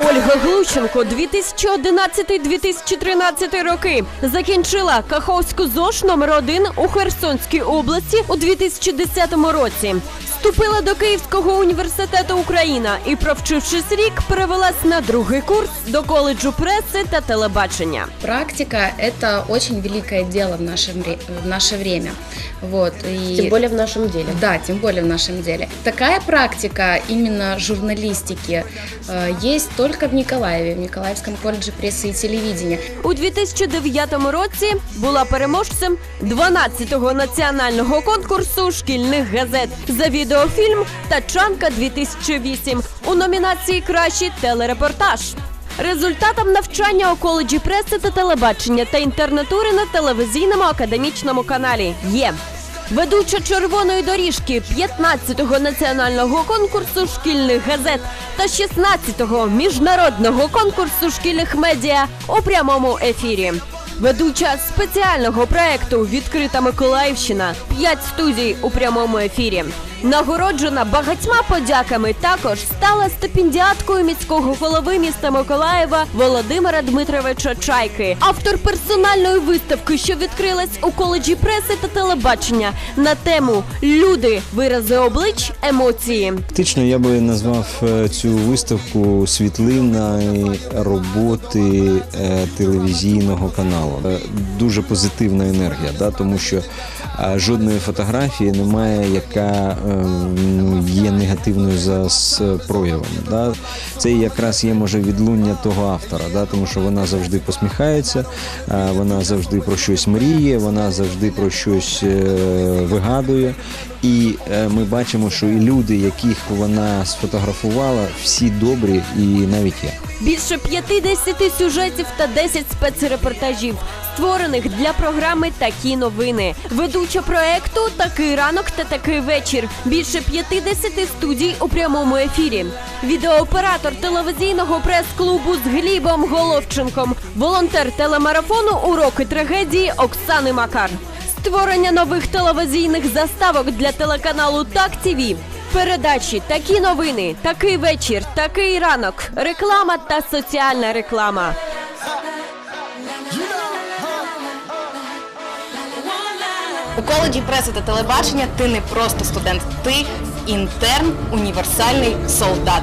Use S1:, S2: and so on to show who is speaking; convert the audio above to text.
S1: Ольга Глущенко 2011-2013 роки закінчила Каховську ЗОШ номер 1 у Херсонській області у 2010 році. Вступила до Київського університету Україна і, провчившись рік, перевелась на другий курс до коледжу преси та телебачення.
S2: Практика – это очень великое дело в, нашем, ре- в наше время. Вот, и...
S1: Тим більше в нашому ділі.
S2: Да, тем более в нашем деле. Такая практика именно журналистики э, есть только в Николаеве, в Николаевском колледже прессы и телевидения.
S1: У 2009 році була переможцем 12-го національного конкурсу шкільних газет за відеофільм Тачанка 2008 у номінації Кращий телерепортаж. Результатом навчання у коледжі преси та телебачення та інтернатури на телевізійному академічному каналі є. Ведуча червоної доріжки 15-го національного конкурсу шкільних газет та 16-го міжнародного конкурсу шкільних медіа у прямому ефірі. Ведуча спеціального проекту Відкрита Миколаївщина 5 студій у прямому ефірі. Нагороджена багатьма подяками також стала стипендіаткою міського голови міста Миколаєва Володимира Дмитровича Чайки, автор персональної виставки, що відкрилась у коледжі преси та телебачення на тему Люди, вирази облич, емоції.
S3: Фактично я би назвав е, цю виставку світлинної роботи е, телевізійного каналу. Е, Дуже позитивна енергія, да, тому що е, жодної фотографії немає, яка е, ну, є негативною за проявом. Да. Це якраз є може відлуння того автора, да, тому що вона завжди посміхається, вона завжди про щось мріє, вона завжди про щось вигадує. І е, ми бачимо, що і люди, яких вона сфотографувала, всі добрі і навіть я.
S1: Більше 50 сюжетів та 10 спецрепортажів, створених для програми Такі новини. Ведуча проекту Такий ранок та такий вечір. Більше 50 студій у прямому ефірі. Відеооператор телевізійного прес-клубу з Глібом Головченком, волонтер телемарафону Уроки трагедії Оксани Макар. Створення нових телевізійних заставок для телеканалу Так ТІВІ. Передачі, такі новини, такий вечір, такий ранок, реклама та соціальна реклама.
S4: У коледжі преси та телебачення ти не просто студент, ти інтерн, універсальний солдат.